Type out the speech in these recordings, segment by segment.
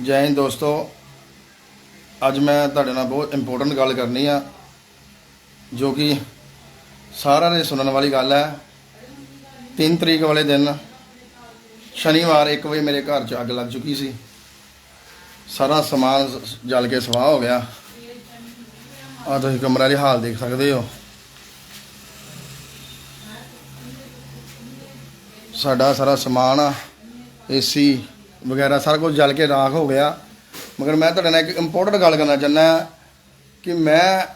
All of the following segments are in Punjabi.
ਜੈ ਹਿੰਦ ਦੋਸਤੋ। ਅੱਜ ਮੈਂ ਤੁਹਾਡੇ ਨਾਲ ਬਹੁਤ ਇੰਪੋਰਟੈਂਟ ਗੱਲ ਕਰਨੀ ਆ, ਜੋ ਕਿ ਸਾਰਿਆਂ ਨੇ ਸੁਣਨ ਵਾਲੀ ਗੱਲ ਹੈ। 3 ਤਰੀਕ ਵਾਲੇ ਦਿਨ ਸ਼ਨੀਵਾਰ 1 ਵਜੇ ਮੇਰੇ ਘਰ 'ਚ ਅੱਗ ਲੱਗ ਚੁੱਕੀ ਸੀ। ਸਾਰਾ ਸਮਾਨ ਜਲ ਕੇ ਸਵਾਹ ਹੋ ਗਿਆ। ਆ ਤੁਸੀਂ ਕਮਰਾ ਦੀ ਹਾਲ ਦੇਖ ਸਕਦੇ ਹੋ। ਸਾਡਾ ਸਾਰਾ ਸਮਾਨ ਆ, ਏਸੀ ਵਗੈਰਾ, ਸਾਰਾ ਕੁਝ ਜਲ ਕੇ ਰਾਖ ਹੋ ਗਿਆ। ਮਗਰ ਮੈਂ ਤੁਹਾਡੇ ਨਾਲ ਇੱਕ ਇੰਪੋਰਟੈਂਟ ਗੱਲ ਕਰਨਾ ਚਾਹੁੰਦਾ ਕਿ ਮੈਂ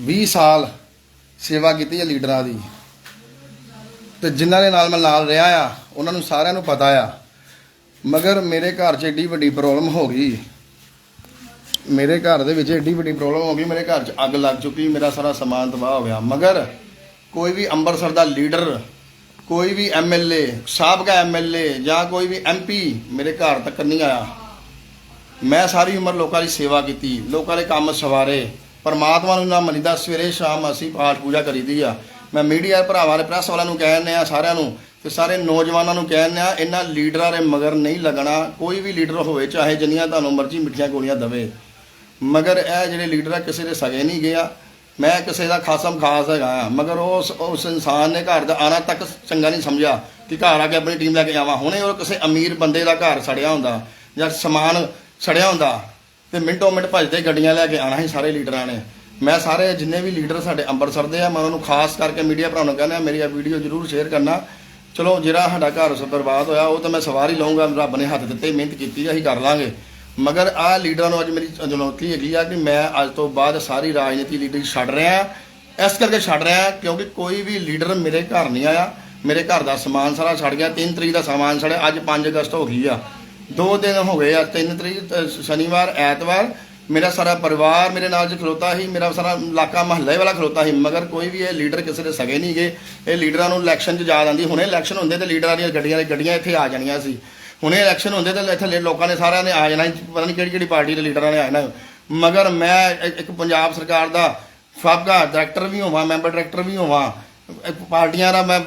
20 ਸਾਲ ਸੇਵਾ ਕੀਤੀ ਹੈ ਲੀਡਰਾਂ ਦੀ। ਤੇ ਜਿਨ੍ਹਾਂ ਦੇ ਨਾਲ ਮੈਂ ਨਾਲ ਰਿਹਾ ਆ, ਉਹਨਾਂ ਨੂੰ ਸਾਰਿਆਂ ਨੂੰ ਪਤਾ ਆ। ਮਗਰ ਮੇਰੇ ਘਰ 'ਚ ਏਡੀ ਵੱਡੀ ਪ੍ਰੋਬਲਮ ਹੋ ਗਈ। ਮੇਰੇ ਘਰ ਦੇ ਵਿੱਚ ਏਡੀ ਵੱਡੀ ਪ੍ਰੋਬਲਮ ਹੋ ਗਈ, ਮੇਰੇ ਘਰ 'ਚ ਅੱਗ ਲੱਗ ਚੁੱਕੀ, ਮੇਰਾ ਸਾਰਾ ਸਮਾਨ ਤਬਾਹ ਹੋ ਗਿਆ। ਮਗਰ ਕੋਈ ਵੀ ਅੰਮ੍ਰਿਤਸਰ ਦਾ ਲੀਡਰ ਕੋਈ ਵੀ ਐਮਐਲਏ ਸਾਬਕਾ ਐਮਐਲਏ ਜਾਂ ਕੋਈ ਵੀ ਐਮਪੀ ਮੇਰੇ ਘਰ ਤੱਕ ਨਹੀਂ ਆਇਆ। ਮੈਂ ਸਾਰੀ ਉਮਰ ਲੋਕਾਂ ਦੀ ਸੇਵਾ ਕੀਤੀ, ਲੋਕਾਂ ਦੇ ਕੰਮ ਸਵਾਰੇ। ਪਰਮਾਤਮਾ ਨੂੰ ਨਾ ਮੰਨੀਦਾ ਸਵੇਰੇ ਸ਼ਾਮ ਅਸੀਂ ਪਾਠ ਪੂਜਾ ਕਰੀਦੀ ਆ। ਮੈਂ ਮੀਡੀਆ ਭਰਾਵਾਂ ਦੇ ਪ੍ਰੈਸ ਵਾਲਿਆਂ ਨੂੰ ਕਹਿੰਦੇ ਆ ਸਾਰਿਆਂ ਨੂੰ ਤੇ ਸਾਰੇ ਨੌਜਵਾਨਾਂ ਨੂੰ ਕਹਿੰਦੇ ਆ ਇਹਨਾਂ ਲੀਡਰਾਂ ਦੇ ਮਗਰ ਨਹੀਂ ਲੱਗਣਾ। ਕੋਈ ਵੀ ਲੀਡਰ ਹੋਵੇ, ਚਾਹੇ ਜਿੰਨੀਆਂ ਤੁਹਾਨੂੰ ਮਰਜ਼ੀ ਮਿੱਠੀਆਂ ਗੋਲੀਆਂ ਦਵੇ। ਮਗਰ ਇਹ ਜਿਹੜੇ ਲੀਡਰ ਆ, ਕਿਸੇ ਦੇ ਸਗੇ ਨਹੀਂ ਗਿਆ। ਮੈਂ ਕਿਸੇ ਦਾ ਖਾਸਮ ਖਾਸ ਹੈਗਾ ਆ, ਮਗਰ ਉਸ ਉਸ ਇਨਸਾਨ ਨੇ ਘਰ ਦਾ ਆਣਾ ਤੱਕ ਚੰਗਾ ਨਹੀਂ ਸਮਝਿਆ ਕਿ ਘਰ ਆ ਕੇ ਆਪਣੀ ਟੀਮ ਲੈ ਕੇ ਆਵਾਂ। ਹੁਣੇ ਉਹ ਕਿਸੇ ਅਮੀਰ ਬੰਦੇ ਦਾ ਘਰ ਸੜਿਆ ਹੁੰਦਾ ਜਾਂ ਸਮਾਨ ਸੜਿਆ ਹੁੰਦਾ ਤੇ ਮਿੰਟੋ ਮਿੰਟ ਭੱਜਦੇ ਗੱਡੀਆਂ ਲੈ ਕੇ ਆਣਾ ਸੀ ਸਾਰੇ ਲੀਡਰਾਂ ਨੇ। ਮੈਂ ਸਾਰੇ ਜਿੰਨੇ ਵੀ ਲੀਡਰ ਸਾਡੇ ਅੰਮ੍ਰਿਤਸਰ ਦੇ ਆ, ਮੈਂ ਉਹਨਾਂ ਨੂੰ ਖਾਸ ਕਰਕੇ ਮੀਡੀਆ ਭਰਾਵਾਂ ਨੂੰ ਕਹਿੰਦਾ, ਮੇਰੀ ਇਹ ਵੀਡੀਓ ਜਰੂਰ ਸ਼ੇਅਰ ਕਰਨਾ। ਚਲੋ ਜਿਹੜਾ ਸਾਡਾ ਘਰ ਸ ਬਰਬਾਦ ਹੋਇਆ, ਉਹ ਤਾਂ ਮੈਂ ਸਵਾਰ ਹੀ ਲਵਾਂਗਾ ਰੱਬ ਨੇ ਹੱਥ ਦਿੱਤੇ, ਮਿਹਨਤ ਕੀਤੀ, ਅਸੀਂ ਕਰ ਲਾਂਗੇ। ਮਗਰ ਆ ਲੀਡਰਾਂ ਨੂੰ ਅੱਜ ਮੇਰੀ ਚੁਣੌਤੀ ਹੈਗੀ ਆ ਕਿ ਮੈਂ ਅੱਜ ਤੋਂ ਬਾਅਦ ਸਾਰੀ ਰਾਜਨੀਤੀ ਲੀਡਰ ਛੱਡ ਰਿਹਾ ਇਸ ਕਰਕੇ ਛੱਡ ਰਿਹਾ ਕਿਉਂਕਿ ਕੋਈ ਵੀ ਲੀਡਰ ਮੇਰੇ ਘਰ ਨਹੀਂ ਆਇਆ। ਮੇਰੇ ਘਰ ਦਾ ਸਮਾਨ ਸਾਰਾ ਛੱਡ ਗਿਆ। 3 ਤਰੀਕ ਦਾ ਸਮਾਨ ਛੜਿਆ ਅੱਜ 5 ਅਗਸਤ ਹੋ ਗਈ ਆ। ਦੋ ਦਿਨ ਹੋ ਗਏ ਆ। 3 ਤਰੀਕ ਸ਼ਨੀਵਾਰ, ਐਤਵਾਰ ਮੇਰਾ ਸਾਰਾ ਪਰਿਵਾਰ ਮੇਰੇ ਨਾਲ ਜ ਖਲੋਤਾ ਸੀ। ਮੇਰਾ ਸਾਰਾ ਇਲਾਕਾ ਮਹੱਲੇ ਵਾਲਾ ਖਲੋਤਾ ਸੀ। ਮਗਰ ਕੋਈ ਵੀ ਇਹ ਲੀਡਰ ਕਿਸੇ ਦੇ ਸਗੇ ਨਹੀਂ ਗਏ ਇਹ ਲੀਡਰਾਂ ਨੂੰ ਇਲੈਕਸ਼ਨ 'ਚ ਯਾਦ ਆਂਦੀ ਹੁਣੇ ਇਲੈਕਸ਼ਨ ਹੁੰਦੇ ਤੇ ਲੀਡਰਾਂ ਦੀਆਂ ਗੱਡੀਆਂ ਦੀਆਂ ਗੱਡੀਆਂ ਇੱਥੇ ਆ ਜਾਣੀਆਂ ਸੀ। ਹੁਣੇ ਇਲੈਕਸ਼ਨ ਹੁੰਦੇ ਤਾਂ ਇੱਥੇ ਲੇ- ਲੋਕਾਂ ਨੇ ਸਾਰਿਆਂ ਨੇ ਆ ਜਾਣਾ ਪਤਾ ਨਹੀਂ ਕਿਹੜੀ ਕਿਹੜੀ ਪਾਰਟੀ ਦੇ ਲੀਡਰਾਂ ਨੇ ਆ ਜਾਣਾ ਮਗਰ ਮੈਂ ਇੱਕ ਪੰਜਾਬ ਸਰਕਾਰ ਦਾ ਸਾਬਕਾ ਡਾਇਰੈਕਟਰ ਵੀ ਹੋਵਾਂ ਮੈਂਬਰ ਡਾਇਰੈਕਟਰ ਵੀ ਹੋਵਾਂ, ਇੱਕ ਪਾਰਟੀਆਂ ਦਾ ਮੈਂ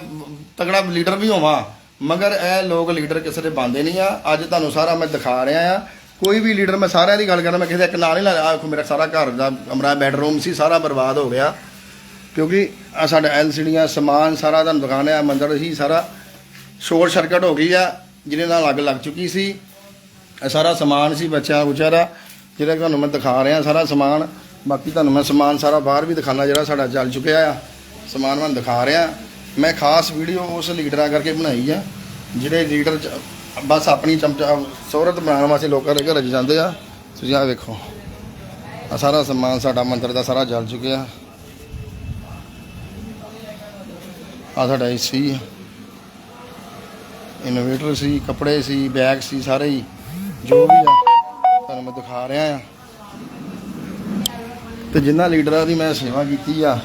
ਤਗੜਾ ਲੀਡਰ ਵੀ ਹੋਵਾਂ, ਮਗਰ ਇਹ ਲੋਕ ਲੀਡਰ ਕਿਸੇ ਦੇ ਬੰਦੇ ਨਹੀਂ ਆ। ਅੱਜ ਤੁਹਾਨੂੰ ਸਾਰਾ ਮੈਂ ਦਿਖਾ ਰਿਹਾ ਆ। ਕੋਈ ਵੀ ਲੀਡਰ ਮੈਂ ਸਾਰਿਆਂ ਦੀ ਗੱਲ ਕਰਦਾ, ਮੈਂ ਕਿਸੇ ਦਾ ਇੱਕ ਨਾਂ ਨਹੀਂ ਲਾ ਰਿਹਾ ਮੇਰਾ ਸਾਰਾ ਘਰ ਦਾ ਕਮਰਾ ਬੈਡਰੂਮ ਸੀ, ਸਾਰਾ ਬਰਬਾਦ ਹੋ ਗਿਆ। ਕਿਉਂਕਿ ਆ ਸਾਡਾ ਐਲਸੀਡੀਆਂ ਸਮਾਨ ਸਾਰਾ ਤੁਹਾਨੂੰ ਦੁਕਾਨ ਆ, ਮੰਦਰ ਸੀ ਸਾਰਾ। ਸ਼ੋਰਟ ਸਰਕਟ ਹੋ ਗਈ ਆ। ਜਿਹਦੇ ਨਾਲ ਅੱਗ ਲੱਗ ਚੁੱਕੀ ਸੀ। ਇਹ ਸਾਰਾ ਸਮਾਨ ਸੀ ਬੱਚਿਆਂ ਬੁੱਚਿਆਂ ਦਾ ਜਿਹੜਾ ਤੁਹਾਨੂੰ ਮੈਂ ਦਿਖਾ ਰਿਹਾ, ਸਾਰਾ ਸਮਾਨ। ਬਾਕੀ ਤੁਹਾਨੂੰ ਮੈਂ ਸਮਾਨ ਸਾਰਾ ਬਾਹਰ ਵੀ ਦਿਖਾਣਾ ਜਿਹੜਾ ਸਾਡਾ ਚੱਲ ਚੁੱਕਿਆ ਆ। ਸਮਾਨ ਮੈਂ ਦਿਖਾ ਰਿਹਾ। ਮੈਂ ਖਾਸ ਵੀਡੀਓ ਉਸ ਲੀਡਰਾਂ ਕਰਕੇ ਬਣਾਈ ਆ, ਜਿਹੜੇ ਲੀਡਰ ਚ- ਬਸ ਆਪਣੀ ਚਮਚਾ ਸਹੂਰਤ ਬਣਾਉਣ ਵਾਸਤੇ ਲੋਕਾਂ ਦੇ ਘਰ 'ਚ ਜਾਂਦੇ ਆ। ਤੁਸੀਂ ਆਹ ਵੇਖੋ। ਆ ਸਾਰਾ ਸਮਾਨ ਸਾਡਾ ਮੰਦਰ ਦਾ ਸਾਰਾ ਜਲ ਚੁੱਕਿਆ। ਆ ਸਾਡਾ ਏਸੀ ਇਨਵੇਟਰ ਸੀ, ਕੱਪੜੇ ਸੀ ਬੈਗ ਸੀ, ਸਾਰੇ ਹੀ, ਜੋ ਵੀ ਆ, ਤੁਹਾਨੂੰ ਮੈਂ ਦਿਖਾ ਰਿਹਾ ਆ। ਤੇ ਜਿਨ੍ਹਾਂ ਲੀਡਰਾਂ ਦੀ ਮੈਂ ਸੇਵਾ ਕੀਤੀ ਆ,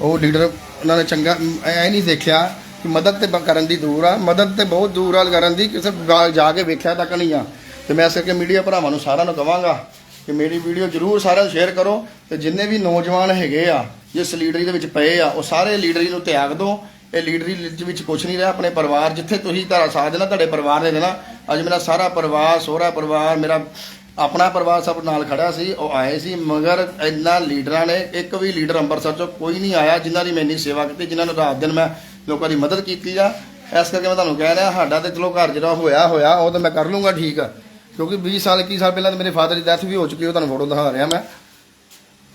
ਉਹ ਲੀਡਰ, ਉਹਨਾਂ ਨੇ ਚੰਗਾ ਐ ਨਹੀਂ ਦੇਖਿਆ ਕਿ ਮਦਦ ਤੇ ਕਰਨ ਦੀ ਦੂਰ ਆ, ਮਦਦ ਤੇ ਬਹੁਤ ਦੂਰ ਆ, ਕਰਨ ਦੀ, ਕਿਸੇ ਜਾ ਕੇ ਵੇਖਿਆ ਤੱਕ ਨਹੀਂ ਆ। ਤੇ ਮੈਂ ਇਸ ਕਰਕੇ ਮੀਡੀਆ ਭਰਾਵਾਂ ਨੂੰ ਸਾਰਿਆਂ ਨੂੰ ਕਵਾਂਗਾ ਕਿ ਮੇਰੀ ਵੀਡੀਓ ਜਰੂਰ ਸਾਰਿਆਂ ਨੂੰ ਸ਼ੇਅਰ ਕਰੋ ਤੇ ਜਿੰਨੇ ਵੀ ਨੌਜਵਾਨ ਹੈਗੇ ਆ, ਜਿਸ ਲੀਡਰੀ ਦੇ ਵਿੱਚ ਪਏ ਆ, ਉਹ ਸਾਰੇ ਲੀਡਰੀ ਨੂੰ ਤਿਆਗ ਦਿਓ ਇਹ ਲੀਡਰੀ ਦੇ ਵਿੱਚ ਕੁਝ ਨਹੀਂ ਰਿਹਾ, ਆਪਣੇ ਪਰਿਵਾਰ ਜਿੱਥੇ ਤੁਸੀਂ ਤੁਹਾਡਾ ਸਾਥ ਦੇਣਾ, ਤੁਹਾਡੇ ਪਰਿਵਾਰ ਦੇ ਦੇਣਾ। ਅੱਜ ਮੇਰਾ ਸਾਰਾ ਪਰਿਵਾਰ, ਸਹੁਰਾ ਪਰਿਵਾਰ, ਮੇਰਾ ਆਪਣਾ ਪਰਿਵਾਰ ਸਭ ਨਾਲ ਖੜਾ ਸੀ, ਉਹ ਆਏ ਸੀ, ਮਗਰ ਇੰਨਾ ਲੀਡਰਾਂ ਨੇ, ਇੱਕ ਵੀ ਲੀਡਰ ਅੰਮ੍ਰਿਤਸਰ ਚੋਂ ਕੋਈ ਨਹੀਂ ਆਇਆ, ਜਿਨ੍ਹਾਂ ਦੀ ਮੈਂ ਇੰਨੀ ਸੇਵਾ ਕੀਤੀ, ਜਿਨ੍ਹਾਂ ਨੂੰ ਰਾਤ ਦਿਨ ਮੈਂ ਲੋਕਾਂ ਦੀ ਮਦਦ ਕੀਤੀ ਆ। ਇਸ ਕਰਕੇ ਮੈਂ ਤੁਹਾਨੂੰ ਕਹਿ ਰਿਹਾ, ਸਾਡਾ ਤੇ ਚਲੋ ਘਰ ਜਿਹੜਾ ਹੋਇਆ ਹੋਇਆ, ਉਹ ਤਾਂ ਮੈਂ ਕਰ ਲੂੰਗਾ ਠੀਕ ਆ। ਕਿਉਂਕਿ 20 ਸਾਲ 21 ਸਾਲ ਪਹਿਲਾਂ ਤਾਂ ਮੇਰੇ ਫਾਦਰ ਦੀ ਡੈਥ ਵੀ ਹੋ ਚੁੱਕੀ ਉਹ ਤੁਹਾਨੂੰ ਫੋਟੋ ਦਿਖਾ ਰਿਹਾ ਮੈਂ।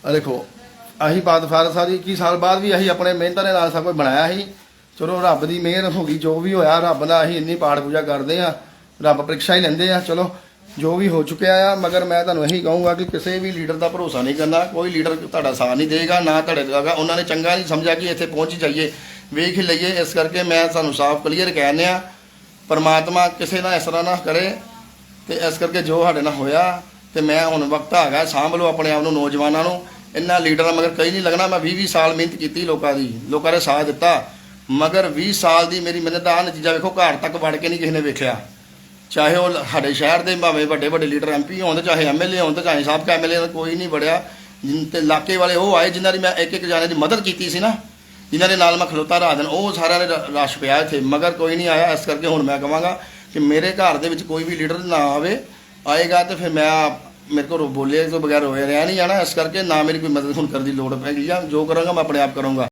ਆ ਦੇਖੋ, ਆਹੀ ਬਾਤ ਫਾਦਰ ਸਾਹਿਬ ਦੀ 21 ਸਾਲ ਬਾਅਦ ਵੀ ਅਸੀਂ ਆਪਣੇ ਮਿਹਨਤਾਂ ਦੇ ਨਾਲ ਸਭ ਕੁਝ ਬਣਾਇਆ ਸੀ। ਚਲੋ ਰੱਬ ਦੀ ਮਿਹਰ ਹੋ ਗਈ, ਜੋ ਵੀ ਹੋਇਆ ਰੱਬ ਦਾ, ਅਸੀਂ ਇੰਨੀ ਪਾਠ ਪੂਜਾ ਕਰਦੇ ਆ ਰੱਬ ਪ੍ਰੀਖਿਆ ਹੀ ਲੈਂਦੇ ਆ ਚਲੋ, ਜੋ ਵੀ ਹੋ ਚੁੱਕਿਆ ਆ, ਮਗਰ ਮੈਂ ਤੁਹਾਨੂੰ ਇਹੀ ਕਹੂੰਗਾ ਕਿ ਕਿਸੇ ਵੀ ਲੀਡਰ ਦਾ ਭਰੋਸਾ ਨਹੀਂ ਕਰਨਾ, ਕੋਈ ਲੀਡਰ ਤੁਹਾਡਾ ਸਾਥ ਨਹੀਂ ਦੇਗਾ ਨਾ ਤੁਹਾਡੇ ਦੇਗਾ ਉਹਨਾਂ ਨੇ ਚੰਗਾ ਨਹੀਂ ਸਮਝਿਆ ਕਿ ਇੱਥੇ ਪਹੁੰਚ ਜਾਈਏ, ਵੇਖ ਹੀ ਲਈਏ, ਇਸ ਕਰਕੇ ਮੈਂ ਤੁਹਾਨੂੰ ਸਾਫ਼ ਕਲੀਅਰ ਕਹਿੰਦੇ ਆ ਪਰਮਾਤਮਾ ਕਿਸੇ ਨਾਲ ਇਸ ਤਰ੍ਹਾਂ ਨਾ ਕਰੇ, ਤੇ ਇਸ ਕਰਕੇ ਜੋ ਸਾਡੇ ਨਾਲ ਹੋਇਆ, ਤੇ ਮੈਂ ਹੁਣ ਵਕਤ ਆ ਗਿਆ ਸਾਂਭ ਲਓ ਆਪਣੇ ਆਪ ਨੂੰ, ਨੌਜਵਾਨਾਂ ਨੂੰ, ਇੰਨਾ ਲੀਡਰਾਂ ਮਗਰ ਕਈ ਨਹੀਂ ਲੱਗਣਾ, ਮੈਂ 20 20 ਸਾਲ ਮਿਹਨਤ ਕੀਤੀ ਲੋਕਾਂ ਦੀ, ਲੋਕਾਂ ਨੇ ਸਾਥ ਦਿੱਤਾ। ਮਗਰ 20 ਸਾਲ ਦੀ ਮੇਰੀ ਮਿਹਨਤ ਦਾ ਆਹ ਨਤੀਜਾ ਵੇਖੋ, ਘਰ ਤੱਕ ਵੜ ਕੇ ਨਹੀਂ ਕਿਸੇ ਨੇ ਵੇਖਿਆ। ਚਾਹੇ ਉਹ ਸਾਡੇ ਸ਼ਹਿਰ ਦੇ ਭਾਵੇਂ ਵੱਡੇ ਵੱਡੇ ਲੀਡਰ ਐਮਪੀ ਹੋਣ ਤੇ ਚਾਹੇ ਐਮਐਲਏ ਹੋਣ ਤੇ ਚਾਹੇ ਸਾਬਕਾ ਐਮਐਲਏ ਕੋਈ ਨਹੀਂ ਵੜਿਆ। ਜਿਨ ਤੇ ਇਲਾਕੇ ਵਾਲੇ ਉਹ ਆਏ ਜਿਨ੍ਹਾਂ ਦੀ ਮੈਂ ਇੱਕ ਇੱਕ ਜਾਣੇ ਦੀ ਮਦਦ ਕੀਤੀ ਸੀ ਨਾ, ਜਿਨ੍ਹਾਂ ਦੇ ਨਾਲ ਮੈਂ ਖਲੋਤਾ ਰਾਤ ਦਿਨ ਉਹ ਸਾਰਿਆਂ ਨੇ ਰਸ਼ ਪਿਆ ਇੱਥੇ। ਮਗਰ ਕੋਈ ਨਹੀਂ ਆਇਆ, ਇਸ ਕਰਕੇ ਹੁਣ ਮੈਂ ਕਹਾਂਗਾ ਕਿ ਮੇਰੇ ਘਰ ਦੇ ਵਿੱਚ ਕੋਈ ਵੀ ਲੀਡਰ ਨਾ ਆਵੇ, ਆਏਗਾ ਤੇ ਫਿਰ ਮੈਂ ਮੇਰੇ ਕੋਲ ਬੋਲੇ ਤੋਂ ਬਗੈਰ ਹੋਇਆ ਰਿਹਾ ਨਹੀਂ ਜਾਣਾ, ਇਸ ਕਰਕੇ ਨਾ ਮੇਰੀ ਕੋਈ ਮਦਦ ਹੁਣ ਕਰਨ ਦੀ ਲੋੜ ਪੈ ਗਈ ਆ। ਜੋ ਕਰਾਂਗਾ ਮੈਂ ਆਪਣੇ ਆਪ ਕਰਾਂਗਾ।